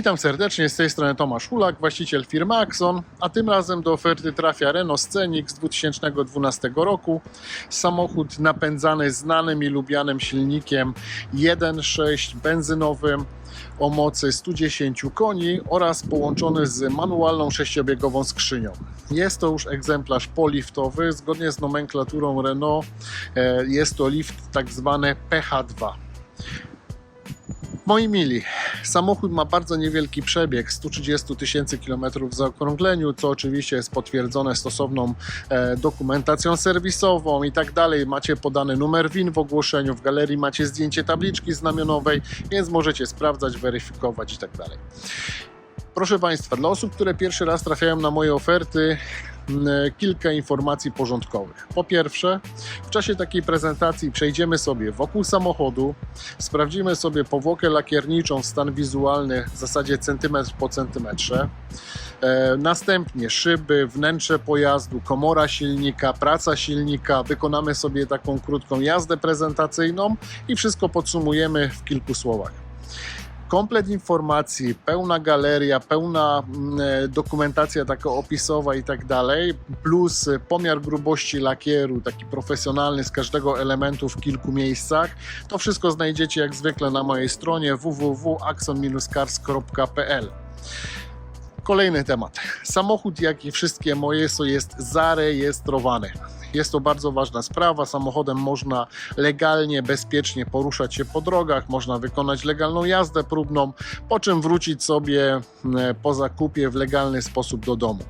Witam serdecznie, z tej strony Tomasz Hulak, właściciel firmy Axon, a tym razem do oferty trafia Renault Scenic z 2012 roku. Samochód napędzany znanym i lubianym silnikiem 1.6 benzynowym o mocy 110 koni oraz połączony z manualną sześciobiegową skrzynią. Jest to już egzemplarz poliftowy, zgodnie z nomenklaturą Renault e, jest to lift tak zwany PH2. Moi mili, samochód ma bardzo niewielki przebieg 130 tysięcy kilometrów w zaokrągleniu, co oczywiście jest potwierdzone stosowną e, dokumentacją serwisową i tak dalej. Macie podany numer WIN w ogłoszeniu, w galerii macie zdjęcie tabliczki znamionowej, więc możecie sprawdzać, weryfikować i tak dalej. Proszę Państwa, dla osób, które pierwszy raz trafiają na moje oferty, kilka informacji porządkowych. Po pierwsze, w czasie takiej prezentacji przejdziemy sobie wokół samochodu, sprawdzimy sobie powłokę lakierniczą, stan wizualny w zasadzie centymetr po centymetrze. E, Następnie szyby, wnętrze pojazdu, komora silnika, praca silnika. Wykonamy sobie taką krótką jazdę prezentacyjną i wszystko podsumujemy w kilku słowach komplet informacji, pełna galeria, pełna mm, e, dokumentacja taka opisowa i tak dalej, plus pomiar grubości lakieru, taki profesjonalny z każdego elementu w kilku miejscach. To wszystko znajdziecie jak zwykle na mojej stronie www.axon-cars.pl. Kolejny temat. Samochód, jak i wszystkie moje, są- jest zarejestrowany. Jest to bardzo ważna sprawa. Samochodem można legalnie, bezpiecznie poruszać się po drogach, można wykonać legalną jazdę próbną, po czym wrócić sobie e, po zakupie w legalny sposób do domu.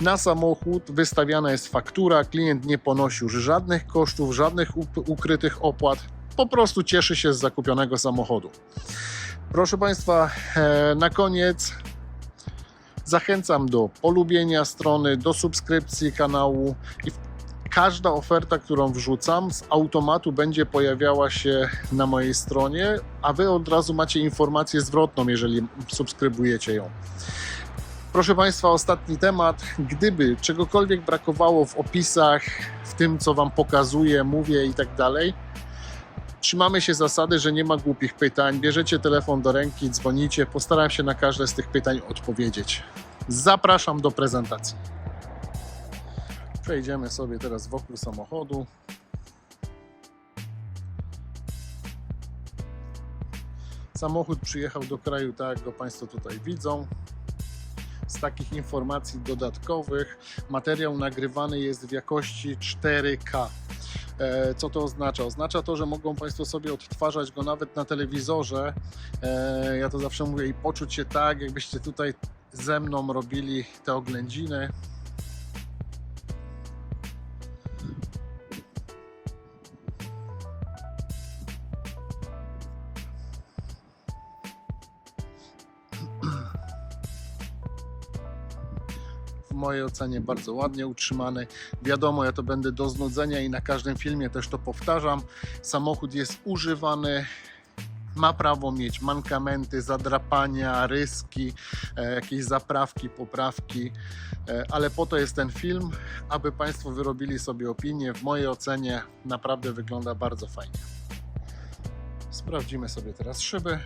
Na samochód wystawiana jest faktura, klient nie ponosi już żadnych kosztów, żadnych ukrytych opłat, po prostu cieszy się z zakupionego samochodu. Proszę Państwa, e, na koniec zachęcam do polubienia strony, do subskrypcji kanału i każda oferta, którą wrzucam, z automatu będzie pojawiała się na mojej stronie, a Wy od razu macie informację zwrotną, jeżeli subskrybujecie ją. Proszę Państwa, ostatni temat. Gdyby czegokolwiek brakowało w opisach, w tym, co Wam pokazuję, mówię i tak dalej, trzymamy się zasady, że nie ma głupich pytań. Bierzecie telefon do ręki, dzwonicie. Postaram się na każde z tych pytań odpowiedzieć. Zapraszam do prezentacji. Przejdziemy sobie teraz wokół samochodu. Samochód przyjechał do kraju, tak jak go Państwo tutaj widzą. Z takich informacji dodatkowych, materiał nagrywany jest w jakości 4K. E, Co to oznacza? Oznacza to, że mogą Państwo sobie odtwarzać go nawet na telewizorze. E, Ja to zawsze mówię i poczuć się tak, jakbyście tutaj ze mną robili te oględziny. Mojej ocenie bardzo ładnie utrzymany. Wiadomo, ja to będę do znudzenia i na każdym filmie też to powtarzam. Samochód jest używany. Ma prawo mieć mankamenty, zadrapania, ryski, e, jakieś zaprawki, poprawki, e, ale po to jest ten film, aby Państwo wyrobili sobie opinię. W mojej ocenie naprawdę wygląda bardzo fajnie. Sprawdzimy sobie teraz szyby.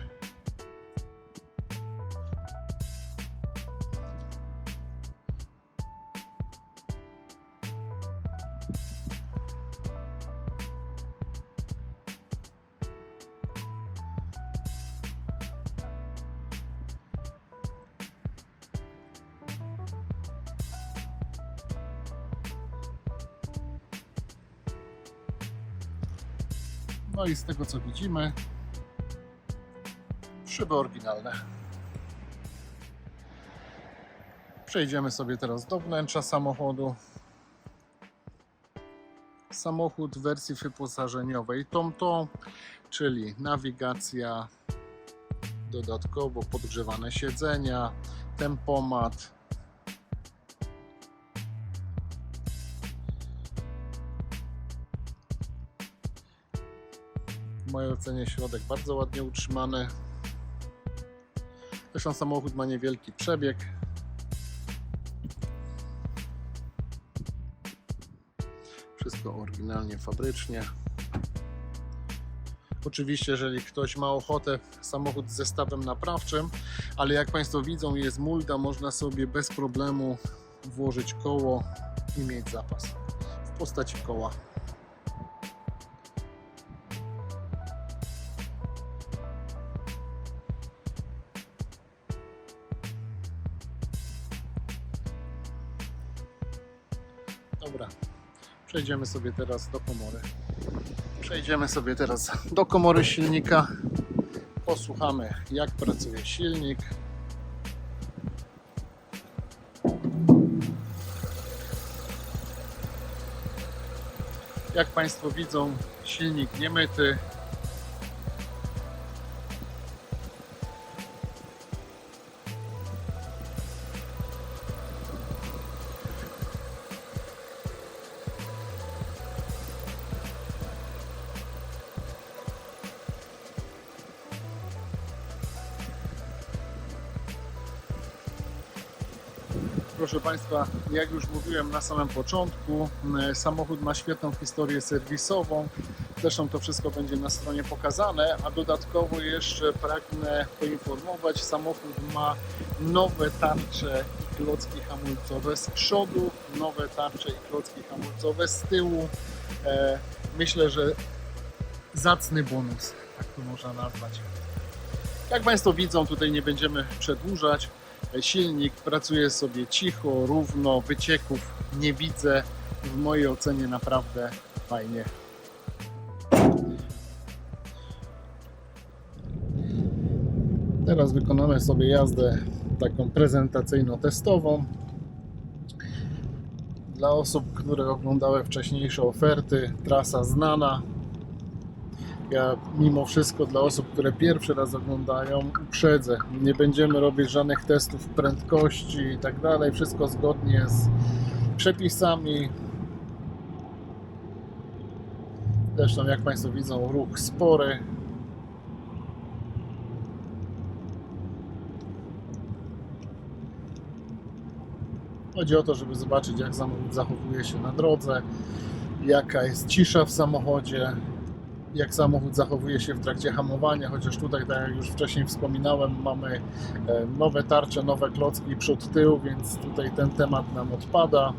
No i z tego co widzimy, szyby oryginalne. Przejdziemy sobie teraz do wnętrza samochodu. Samochód w wersji wyposażeniowej TomTom, czyli nawigacja, dodatkowo podgrzewane siedzenia, tempomat, W mojej ocenie środek bardzo ładnie utrzymany. Zresztą samochód ma niewielki przebieg. Wszystko oryginalnie, fabrycznie. Oczywiście, jeżeli ktoś ma ochotę, samochód z zestawem naprawczym, ale jak Państwo widzą, jest mulda, można sobie bez problemu włożyć koło i mieć zapas w postaci koła. Przejdziemy sobie teraz do komory. Przejdziemy sobie teraz do komory silnika. Posłuchamy, jak pracuje silnik. Jak Państwo widzą, silnik niemyty. Proszę Państwa, jak już mówiłem na samym początku, samochód ma świetną historię serwisową. Zresztą to wszystko będzie na stronie pokazane, a dodatkowo jeszcze pragnę poinformować, samochód ma nowe tarcze i klocki hamulcowe z przodu, nowe tarcze i klocki hamulcowe z tyłu. E, myślę, że zacny bonus, tak to można nazwać. Jak Państwo widzą, tutaj nie będziemy przedłużać. Silnik pracuje sobie cicho, równo, wycieków nie widzę. W mojej ocenie naprawdę fajnie. Teraz wykonamy sobie jazdę taką prezentacyjno-testową. Dla osób, które oglądały wcześniejsze oferty, trasa znana. Ja mimo wszystko dla osób, które pierwszy raz oglądają, uprzedzę. Nie będziemy robić żadnych testów prędkości i tak dalej. Wszystko zgodnie z przepisami. Zresztą jak Państwo widzą, ruch spory. Chodzi o to, żeby zobaczyć, jak samochód zachowuje się na drodze, jaka jest cisza w samochodzie, jak samochód zachowuje się w trakcie hamowania, chociaż tutaj, tak jak już wcześniej wspominałem, mamy e, nowe tarcze, nowe klocki przód, tył, więc tutaj ten temat nam odpada.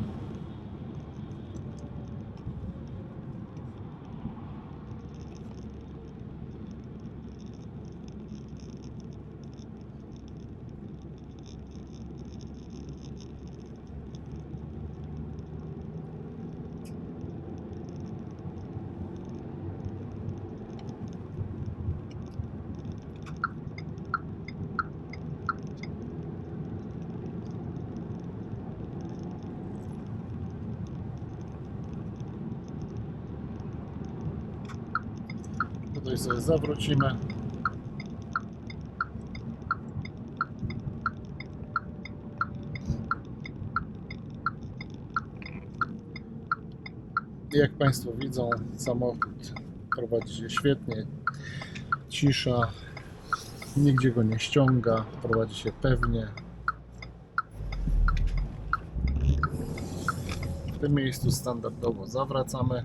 Tutaj sobie zawrócimy. Jak Państwo widzą, samochód prowadzi się świetnie. Cisza, nigdzie go nie ściąga, prowadzi się pewnie. W tym miejscu standardowo zawracamy.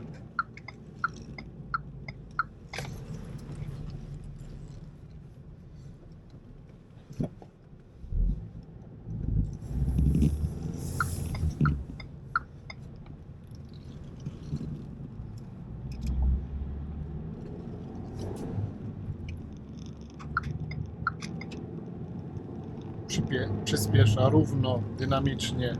Przyspiesza równo, dynamicznie.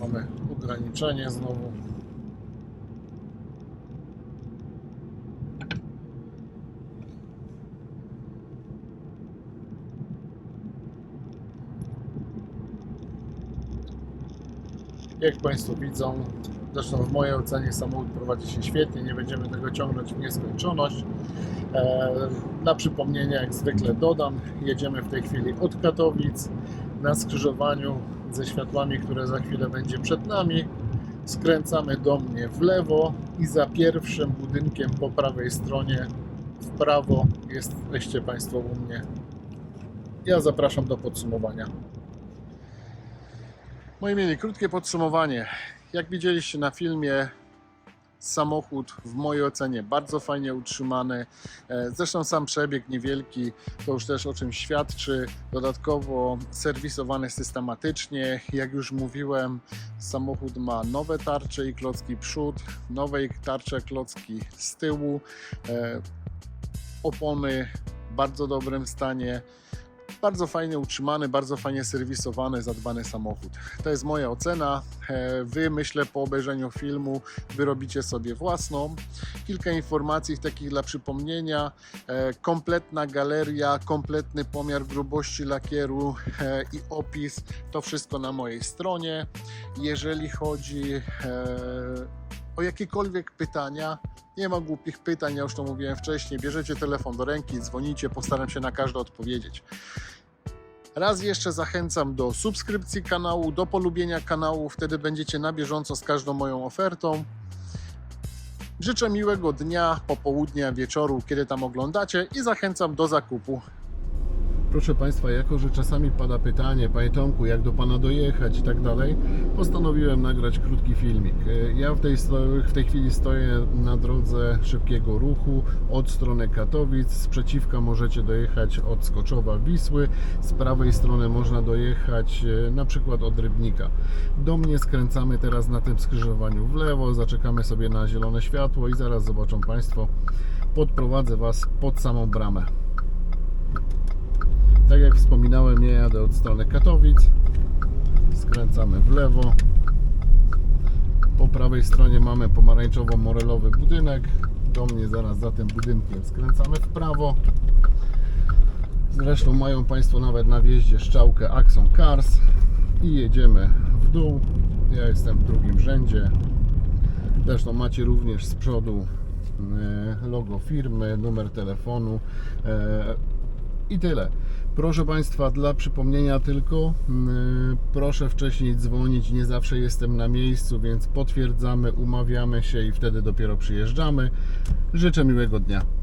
Mamy ograniczenie znowu. Jak Państwo widzą, zresztą w mojej ocenie samochód prowadzi się świetnie, nie będziemy tego ciągnąć w nieskończoność. E, Na przypomnienie, jak zwykle dodam, jedziemy w tej chwili od Katowic na skrzyżowaniu ze światłami, które za chwilę będzie przed nami. Skręcamy do mnie w lewo i za pierwszym budynkiem po prawej stronie w prawo jesteście Państwo u mnie. Ja zapraszam do podsumowania. Moi mieli krótkie podsumowanie. Jak widzieliście na filmie, samochód w mojej ocenie bardzo fajnie utrzymany. E, Zresztą sam przebieg niewielki to już też o czym świadczy. Dodatkowo serwisowany systematycznie. Jak już mówiłem, samochód ma nowe tarcze i klocki przód, nowe tarcze klocki z tyłu. E, Opony w bardzo dobrym stanie. Bardzo fajnie utrzymany, bardzo fajnie serwisowany, zadbany samochód. To jest moja ocena. E, Wy myślę po obejrzeniu filmu wyrobicie sobie własną. Kilka informacji takich dla przypomnienia. E, Kompletna galeria, kompletny pomiar grubości lakieru e, i opis. To wszystko na mojej stronie. Jeżeli chodzi o jakiekolwiek pytania, nie ma głupich pytań, ja już to mówiłem wcześniej. Bierzecie telefon do ręki, dzwonicie, postaram się na każde odpowiedzieć. Raz jeszcze zachęcam do subskrypcji kanału, do polubienia kanału, wtedy będziecie na bieżąco z każdą moją ofertą. Życzę miłego dnia, popołudnia, wieczoru, kiedy tam oglądacie i zachęcam do zakupu. Proszę Państwa, jako że czasami pada pytanie, Panie Tomku, jak do Pana dojechać i tak dalej, postanowiłem nagrać krótki filmik. E, Ja w tej, w tej chwili stoję na drodze szybkiego ruchu od strony Katowic. Z przeciwka możecie dojechać od Skoczowa Wisły, z prawej strony można dojechać e, na przykład od Rybnika. Do mnie skręcamy teraz na tym skrzyżowaniu w lewo, zaczekamy sobie na zielone światło i zaraz zobaczą Państwo, podprowadzę Was pod samą bramę. Tak jak wspominałem, ja jadę od strony Katowic. Skręcamy w lewo. Po prawej stronie mamy pomarańczowo-morelowy budynek. Do mnie zaraz za tym budynkiem skręcamy w prawo. Zresztą mają Państwo nawet na wjeździe szczałkę Axon Cars i jedziemy w dół. Ja jestem w drugim rzędzie. Zresztą macie również z przodu e, logo firmy, numer telefonu e, i tyle. Proszę Państwa, dla przypomnienia tylko, mm, proszę wcześniej dzwonić. Nie zawsze jestem na miejscu, więc potwierdzamy, umawiamy się i wtedy dopiero przyjeżdżamy. Życzę miłego dnia.